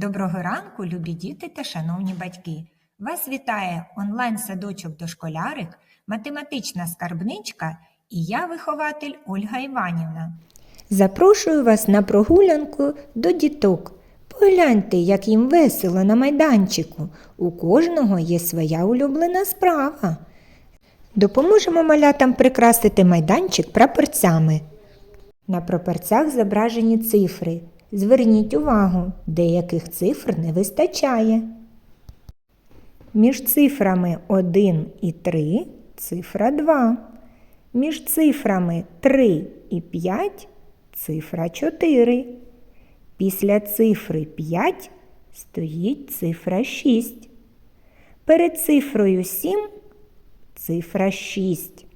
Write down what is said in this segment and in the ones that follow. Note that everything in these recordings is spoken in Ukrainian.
Доброго ранку, любі діти та шановні батьки! Вас вітає онлайн-садочок дошколярик, математична скарбничка і я, вихователь Ольга Іванівна. Запрошую вас на прогулянку до діток. Погляньте, як їм весело на майданчику. У кожного є своя улюблена справа. Допоможемо малятам прикрасити майданчик прапорцями. На прапорцях зображені цифри. Зверніть увагу, деяких цифр не вистачає. Між цифрами 1 і 3 цифра 2. Між цифрами 3 і 5 цифра 4. Після цифри 5 стоїть цифра 6. Перед цифрою 7 цифра 6.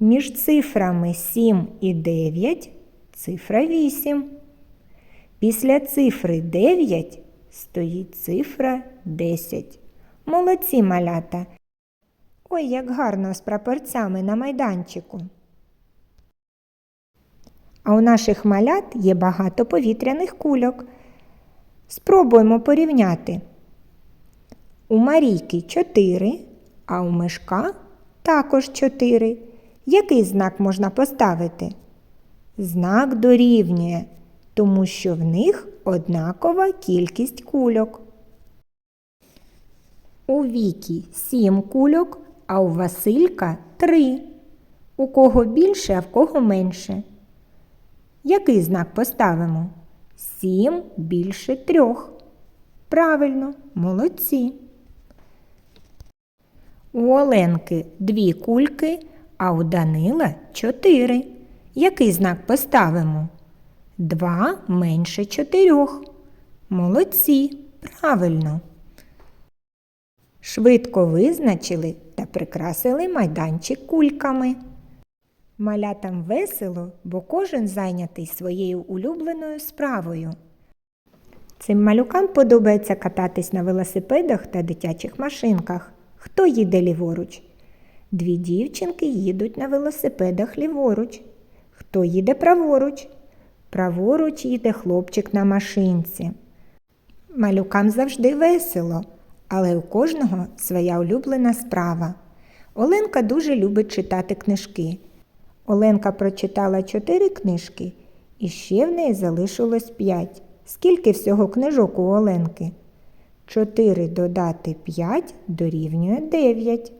Між цифрами 7 і 9 цифра 8. Після цифри 9 стоїть цифра 10. Молодці малята. Ой, як гарно з прапорцями на майданчику. А у наших малят є багато повітряних кульок. Спробуємо порівняти. У Марійки 4, а у Мишка також 4. Який знак можна поставити? Знак дорівнює, тому що в них однакова кількість кульок. У Вікі 7 кульок, а у Василька 3. У кого більше, а в кого менше. Який знак поставимо? 7 більше 3. Правильно, молодці. У Оленки дві кульки, а у Данила чотири. Який знак поставимо? Два менше чотирьох. Молодці, правильно. Швидко визначили та прикрасили майданчик кульками. Малятам весело, бо кожен зайнятий своєю улюбленою справою. Цим малюкам подобається кататись на велосипедах та дитячих машинках. Хто їде ліворуч? Дві дівчинки їдуть на велосипедах ліворуч. Хто їде праворуч? Праворуч їде хлопчик на машинці. Малюкам завжди весело, але у кожного своя улюблена справа. Оленка дуже любить читати книжки. Оленка прочитала чотири книжки, і ще в неї залишилось п'ять. Скільки всього книжок у Оленки? Чотири додати п'ять дорівнює дев'ять.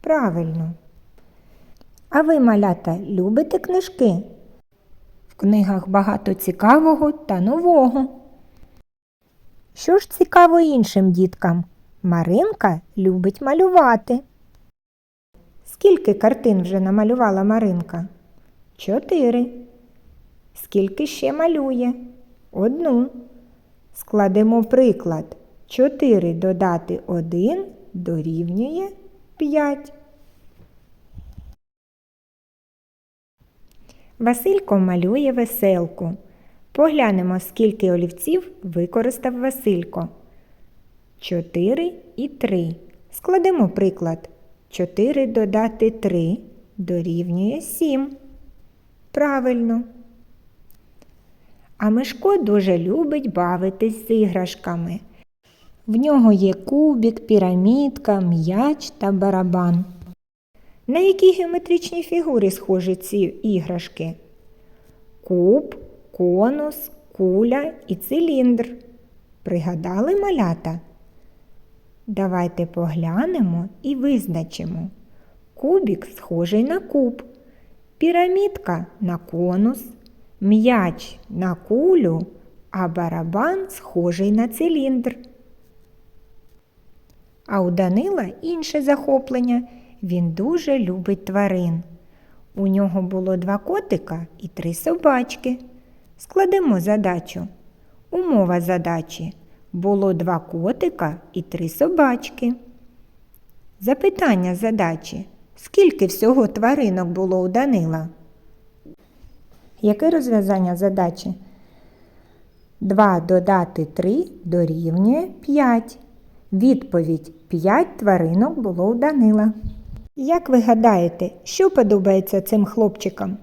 Правильно. А ви, малята, любите книжки? Книгах багато цікавого та нового. Що ж цікаво іншим діткам? Маринка любить малювати. Скільки картин вже намалювала Маринка? Чотири. Скільки ще малює? Одну. Складемо приклад. Чотири додати один дорівнює п'ять. Василько малює веселку. Поглянемо, скільки олівців використав Василько. 4 і 3. Складемо приклад. 4 додати 3 дорівнює 7. Правильно. А Мишко дуже любить бавитись з іграшками. В нього є кубик, пірамідка, м'яч та барабан. На які геометричні фігури схожі ці іграшки? Куб, конус, куля і циліндр. Пригадали малята? Давайте поглянемо і визначимо. Кубік схожий на куб, пірамідка на конус, м'яч на кулю, а барабан схожий на циліндр. А у Данила інше захоплення. Він дуже любить тварин. У нього було два котика і три собачки. Складемо задачу. Умова задачі. Було два котика і три собачки. Запитання задачі. Скільки всього тваринок було у Данила? Яке розв'язання задачі? 2 додати 3 дорівнює 5. Відповідь 5 тваринок було у Данила. Як ви гадаєте, що подобається цим хлопчикам?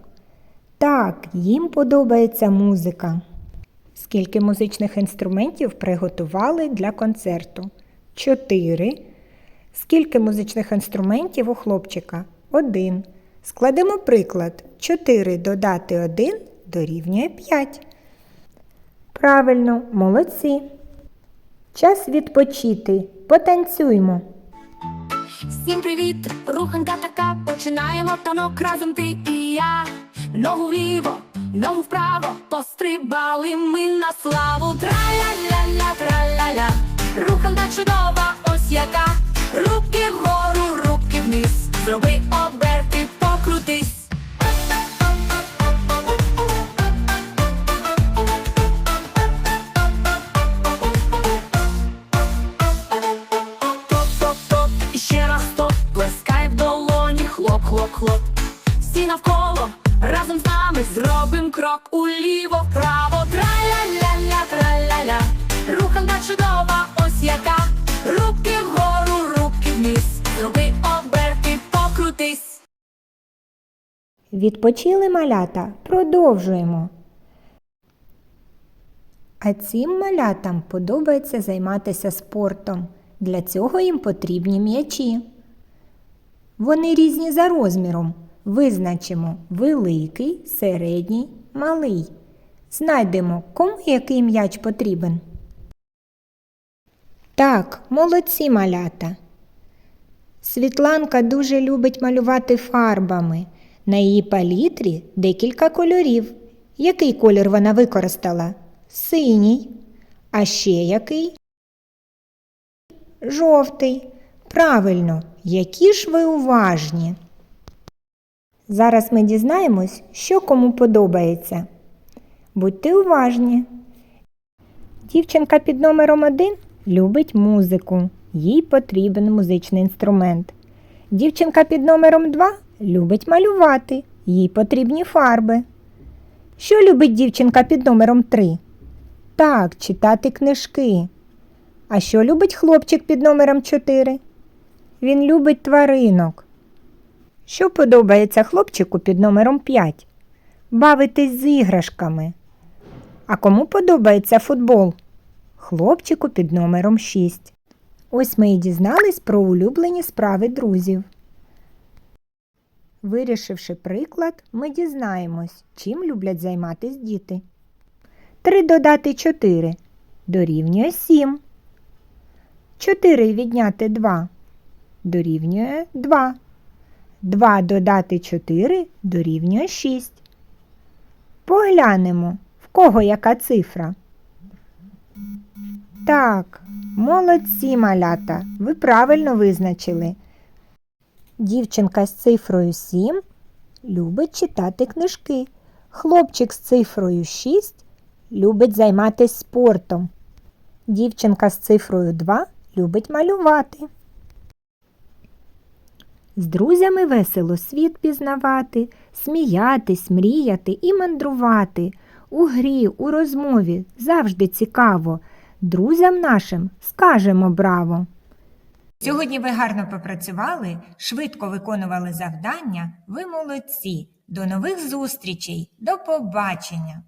Так, їм подобається музика. Скільки музичних інструментів приготували для концерту? Чотири. Скільки музичних інструментів у хлопчика? Один. Складемо приклад. 4 додати 1 дорівнює 5. Правильно, молодці. Час відпочити. Потанцюймо. Всім привіт! Руханка така, починаємо танок разом ти і я. Ногу вліво, ногу вправо, пострибали ми на славу. Траля-ля-ля, траля-ля, руханка чудова, ось яка. Руки вгору, руки вниз, зроби оберти, Відпочили малята, продовжуємо. А цим малятам подобається займатися спортом. Для цього їм потрібні м'ячі. Вони різні за розміром. Визначимо великий, середній, малий. Знайдемо, кому який м'яч потрібен. Так, молодці малята. Світланка дуже любить малювати фарбами. На її палітрі декілька кольорів. Який колір вона використала? Синій. А ще який? Жовтий. Правильно, які ж ви уважні. Зараз ми дізнаємось, що кому подобається. Будьте уважні. Дівчинка під номером один любить музику. Їй потрібен музичний інструмент. Дівчинка під номером 2 любить малювати. Їй потрібні фарби. Що любить дівчинка під номером 3? Так, читати книжки. А що любить хлопчик під номером 4? Він любить тваринок. Що подобається хлопчику під номером 5? Бавитись з іграшками. А кому подобається футбол? Хлопчику під номером 6. Ось ми і дізнались про улюблені справи друзів. Вирішивши приклад, ми дізнаємось, чим люблять займатись діти. 3 додати 4 дорівнює 7. 4 відняти 2 дорівнює 2. 2 додати 4 дорівнює 6. Поглянемо, в кого яка цифра. Так, молодці малята, ви правильно визначили. Дівчинка з цифрою 7 любить читати книжки. Хлопчик з цифрою 6 любить займатися спортом. Дівчинка з цифрою 2 любить малювати. З друзями весело світ пізнавати, сміятись, мріяти і мандрувати. У грі, у розмові завжди цікаво. Друзям нашим скажемо браво. Сьогодні ви гарно попрацювали, швидко виконували завдання. Ви молодці. До нових зустрічей. До побачення!